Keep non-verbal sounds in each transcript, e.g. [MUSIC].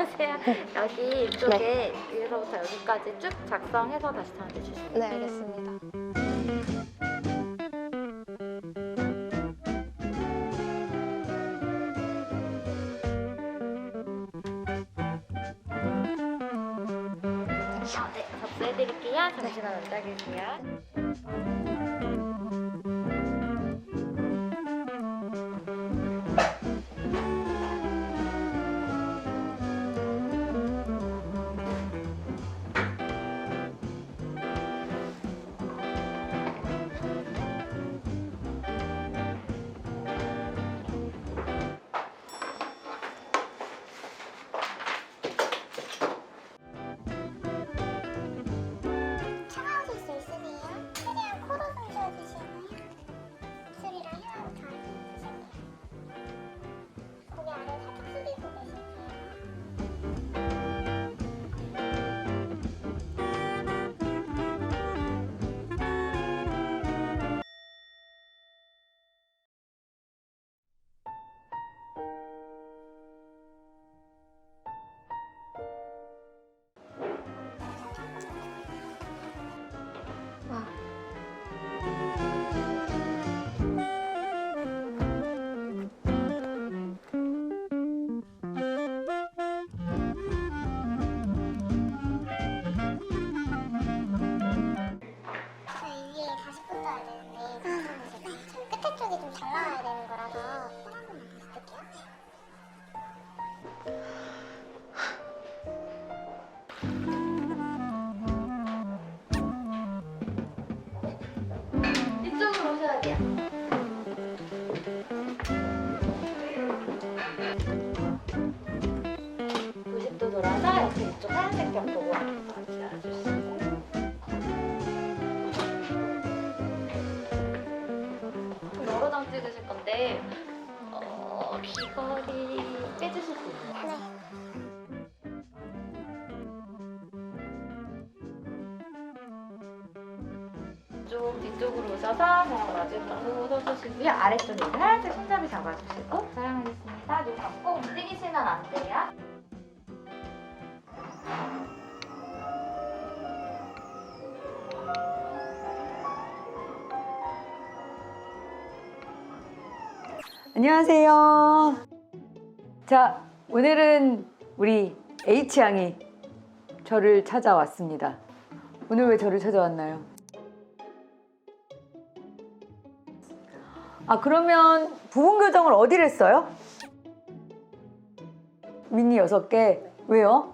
안녕하세요. 여기 이쪽에 위에서부터 여기까지 쭉 작성해서 다시 저한테 주시면 네, 알겠습니다. 아, 네, 접수해드릴게요. 잠시만 앉아 계세요. 귀걸이 빼주실 수 있나요? 네. 쪽 뒤쪽으로 오셔서 저랑 마주보고 서주시고요. 아래쪽에 하얀색 손잡이 잡아주시고 사용하겠습니다. 눈 감고 움직이시면 안 돼요. 안녕하세요. 자, 오늘은 우리 H양이 저를 찾아왔습니다. 오늘 왜 저를 찾아왔나요? 아, 그러면 부분 교정을 어디를 했어요? 미니 여섯 개. 왜요?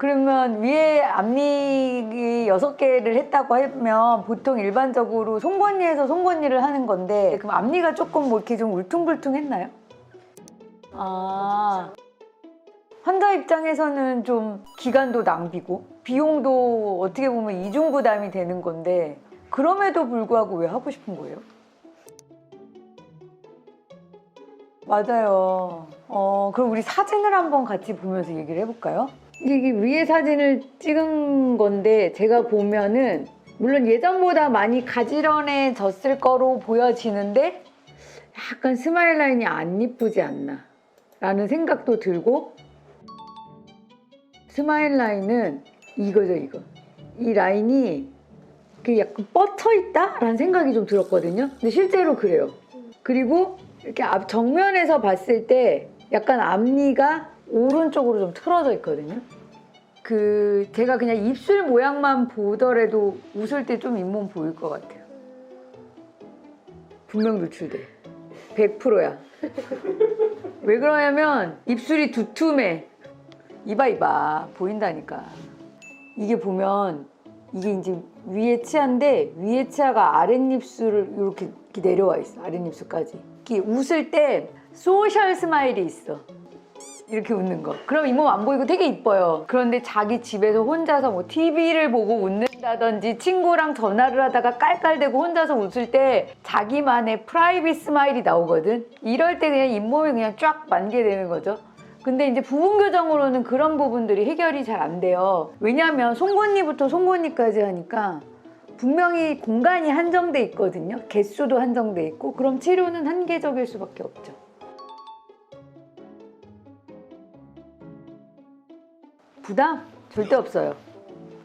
그러면 위에 앞니 여섯 개를 했다고 하면 보통 일반적으로 송곳니에서 송곳니를 하는 건데 그럼 앞니가 조금 뭐 이렇게 좀 울퉁불퉁했나요? 아 환자 입장에서는 좀 기간도 낭비고 비용도 어떻게 보면 이중 부담이 되는 건데 그럼에도 불구하고 왜 하고 싶은 거예요? 맞아요. 어, 그럼 우리 사진을 한번 같이 보면서 얘기를 해볼까요? 이게 위에 사진을 찍은 건데 제가 보면은 물론 예전보다 많이 가지런해졌을 거로 보여지는데 약간 스마일 라인이 안 이쁘지 않나 라는 생각도 들고 스마일 라인은 이거죠 이거. 이 라인이 이렇게 약간 뻗쳐 있다 라는 생각이 좀 들었거든요. 근데 실제로 그래요. 그리고 이렇게 앞 정면에서 봤을 때 약간 앞니가 오른쪽으로 좀 틀어져 있거든요. 그 제가 그냥 입술 모양만 보더라도 웃을 때 좀 잇몸 보일 것 같아요. 분명 노출돼. 100%야. 왜 그러냐면 입술이 두툼해. 이봐 이봐 보인다니까. 이게 보면 이게 이제 위에 치아인데 위에 치아가 아랫입술을 이렇게, 내려와 있어. 아랫입술까지. 웃을 때 소셜 스마일이 있어. 이렇게 웃는 거. 그럼 잇몸 안 보이고 되게 이뻐요. 그런데 자기 집에서 혼자서 뭐 TV를 보고 웃는다든지 친구랑 전화를 하다가 깔깔대고 혼자서 웃을 때 자기만의 프라이빗 스마일이 나오거든. 이럴 때 그냥 잇몸이 그냥 쫙 만게 되는 거죠. 근데 이제 부분 교정으로는 그런 부분들이 해결이 잘 안 돼요. 왜냐하면 송곳니부터 송곳니까지 하니까 분명히 공간이 한정돼 있거든요. 개수도 한정돼 있고 그럼 치료는 한계적일 수밖에 없죠. 부담 절대 없어요.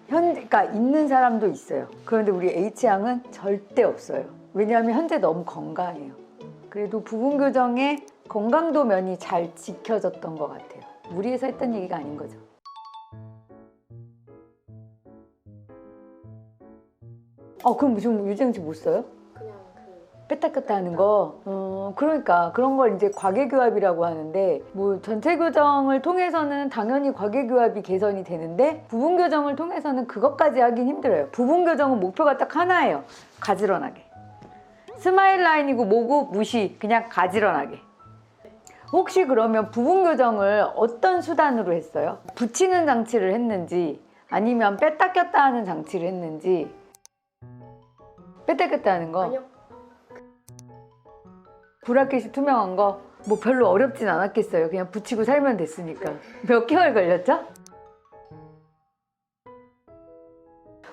현, 그러니까 있는 사람도 있어요. 그런데 우리 H양은 절대 없어요. 왜냐하면 현재 너무 건강해요. 그래도 부분 교정의 건강도 면이 잘 지켜졌던 것 같아요. 무리해서 했던 얘기가 아닌 거죠. 어, 그럼 지금 유정 씨못 써요? 꼈다 하는 거. 어, 그러니까 그런 걸 이제 과계교합이라고 하는데 뭐 전체 교정을 통해서는 당연히 과계교합이 개선이 되는데 부분 교정을 통해서는 그것까지 하긴 힘들어요. 부분 교정은 목표가 딱 하나예요. 가지런하게. 스마일 라인이고 뭐고 무시 그냥 가지런하게. 혹시 그러면 부분 교정을 어떤 수단으로 했어요? 붙이는 장치를 했는지 아니면 뺐다 꼈다 하는 장치를 했는지 뺐다 꼈다 하는 거 아니요 브라켓이 투명한 거 뭐 별로 어렵진 않았겠어요. 그냥 붙이고 살면 됐으니까. 몇 개월 걸렸죠?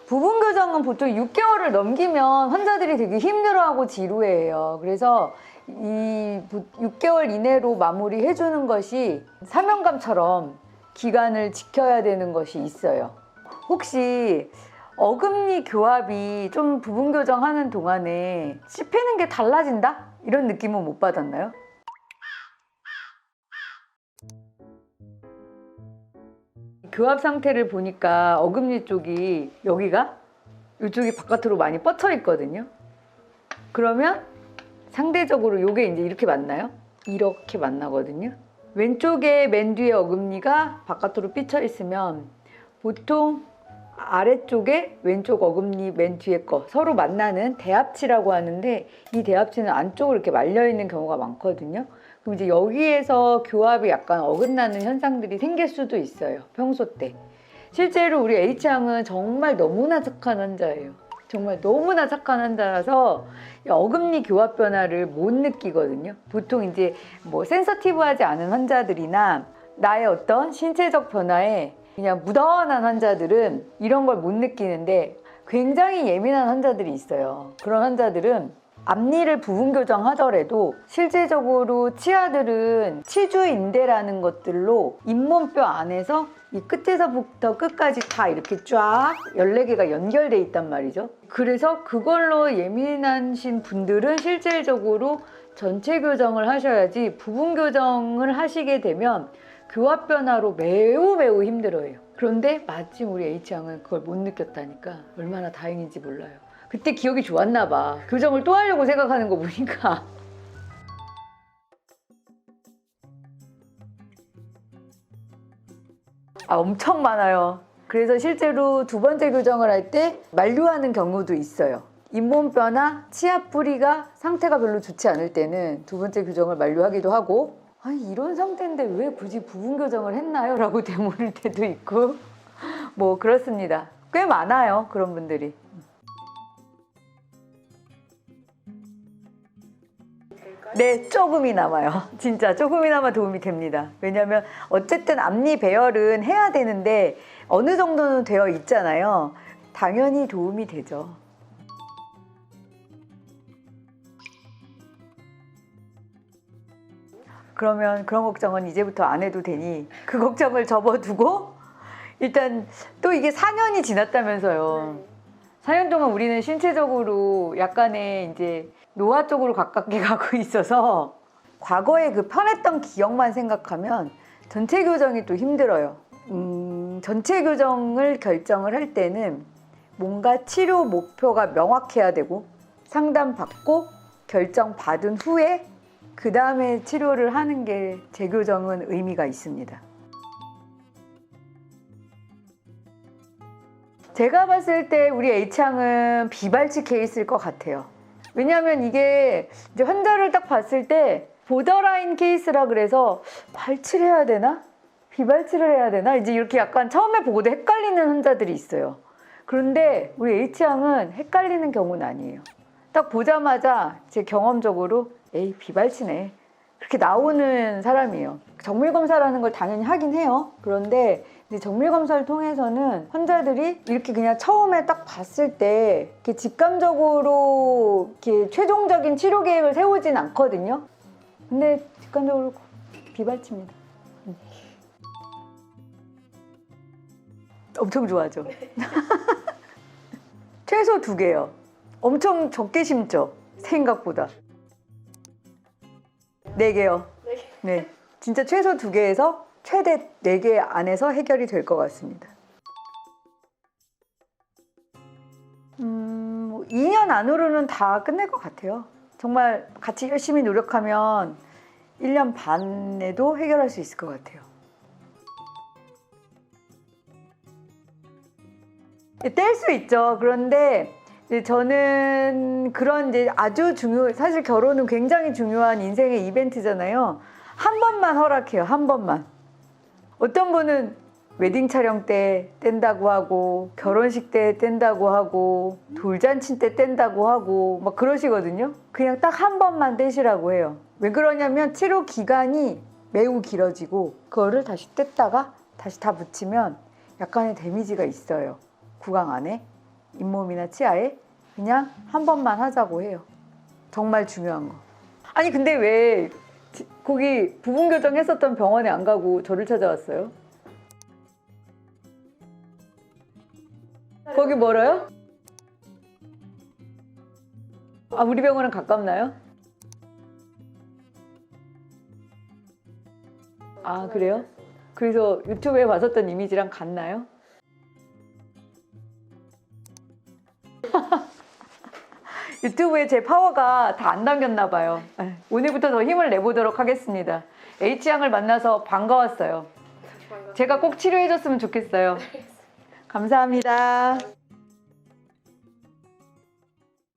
부분 교정은 보통 6개월을 넘기면 환자들이 되게 힘들어하고 지루해요. 그래서 이 6개월 이내로 마무리해 주는 것이 사명감처럼 기간을 지켜야 되는 것이 있어요. 혹시 어금니 교합이 좀 부분 교정하는 동안에 씹히는 게 달라진다? 이런 느낌은 못 받았나요? 교합 상태를 보니까 어금니 쪽이 여기가 이쪽이 바깥으로 많이 뻗쳐 있거든요. 그러면 상대적으로 요게 이제 이렇게 맞나요? 이렇게 만나거든요. 왼쪽에 맨 뒤에 어금니가 바깥으로 삐쳐 있으면 보통 아래쪽에 왼쪽 어금니 맨 뒤에 거 서로 만나는 대합치라고 하는데 이 대합치는 안쪽으로 이렇게 말려 있는 경우가 많거든요. 그럼 이제 여기에서 교합이 약간 어긋나는 현상들이 생길 수도 있어요. 평소 때. 실제로 우리 H양은 정말 너무나 착한 환자예요. 정말 너무나 착한 환자라서 이 어금니 교합 변화를 못 느끼거든요. 보통 이제 뭐 센서티브하지 않은 환자들이나 나의 어떤 신체적 변화에 그냥 무던한 환자들은 이런 걸 못 느끼는데 굉장히 예민한 환자들이 있어요. 그런 환자들은 앞니를 부분 교정하더라도 실제적으로 치아들은 치주인대라는 것들로 잇몸뼈 안에서 이 끝에서부터 끝까지 다 이렇게 쫙 14개가 연결돼 있단 말이죠. 그래서 그걸로 예민하신 분들은 실질적으로 전체 교정을 하셔야지 부분 교정을 하시게 되면 교합 변화로 매우 매우 힘들어요. 그런데 마침 우리 H양은 그걸 못 느꼈다니까 얼마나 다행인지 몰라요. 그때 기억이 좋았나 봐. 교정을 또 하려고 생각하는 거 보니까. [LAUGHS] 아, 엄청 많아요. 그래서 실제로 두 번째 교정을 할 때 만류하는 경우도 있어요. 잇몸뼈나 치아 뿌리가 상태가 별로 좋지 않을 때는 두 번째 교정을 만류하기도 하고 아니 이런 상태인데 왜 굳이 부분 교정을 했나요? 라고 [LAUGHS] 되물을 때도 있고 뭐 그렇습니다. 꽤 많아요. 그런 분들이. 네, 조금이 남아요. 진짜 조금이나마 도움이 됩니다. 왜냐하면 어쨌든 앞니 배열은 해야 되는데 어느 정도는 되어 있잖아요. 당연히 도움이 되죠. 그러면 그런 걱정은 이제부터 안 해도 되니 그 걱정을 접어두고 일단 또 이게 4년이 지났다면서요. 4년 동안 우리는 신체적으로 약간의 이제 노화 쪽으로 가깝게 [LAUGHS] 가고 있어서 과거에 그 편했던 기억만 생각하면 전체 교정이 또 힘들어요. 음, 전체 교정을 결정을 할 때는 뭔가 치료 목표가 명확해야 되고 상담받고 결정 받은 후에 그 다음에 치료를 하는 게 재교정은 의미가 있습니다. 제가 봤을 때 우리 H양은 비발치 케이스일 것 같아요. 왜냐하면 이게 이제 환자를 딱 봤을 때 보더라인 케이스라 그래서 발치를 해야 되나? 비발치를 해야 되나? 이제 이렇게 약간 처음에 보고도 헷갈리는 환자들이 있어요. 그런데 우리 H양은 헷갈리는 경우는 아니에요. 딱 보자마자 제 경험적으로 에이 비발치네 그렇게 나오는 사람이에요. 정밀 검사라는 걸 당연히 하긴 해요. 그런데 정밀 검사를 통해서는 환자들이 이렇게 그냥 처음에 딱 봤을 때 이렇게 직감적으로 이렇게 최종적인 치료 계획을 세우진 않거든요. 근데 직감적으로 비발치입니다. 엄청 좋아하죠. [LAUGHS] 최소 두 개요. 엄청 적게 심죠. 생각보다. 네 개요. 네 개. 네. 진짜 최소 두 개에서 최대 네 개 안에서 해결이 될 것 같습니다. 음, 뭐 2년 안으로는 다 끝낼 것 같아요. 정말 같이 열심히 노력하면 1년 반에도 해결할 수 있을 것 같아요. 뗄 수 있죠. 그런데 이제 저는 그런 이제 아주 중요, 사실 결혼은 굉장히 중요한 인생의 이벤트잖아요. 한 번만 허락해요. 한 번만. 어떤 분은 웨딩 촬영 때 뗀다고 하고 결혼식 때 뗀다고 하고 돌잔치 때 뗀다고 하고 막 그러시거든요. 그냥 딱 한 번만 떼시라고 해요. 왜 그러냐면 치료 기간이 매우 길어지고 그거를 다시 뗐다가 다시 다 붙이면 약간의 데미지가 있어요. 구강 안에 잇몸이나 치아에 그냥 한 번만 하자고 해요. 정말 중요한 거. 아니 근데 왜 지- 거기 부분 교정 했었던 병원에 안 가고 저를 찾아왔어요? 거기 멀어요? 아 우리 병원은 가깝나요? 아 그래요? 그래서 유튜브에 봤었던 이미지랑 같나요? [LAUGHS] 유튜브에 제 파워가 다 안 담겼나 봐요. 에, 오늘부터 더 힘을 내보도록 하겠습니다. H양을 만나서 반가웠어요. 제가 꼭 치료해줬으면 좋겠어요. 감사합니다.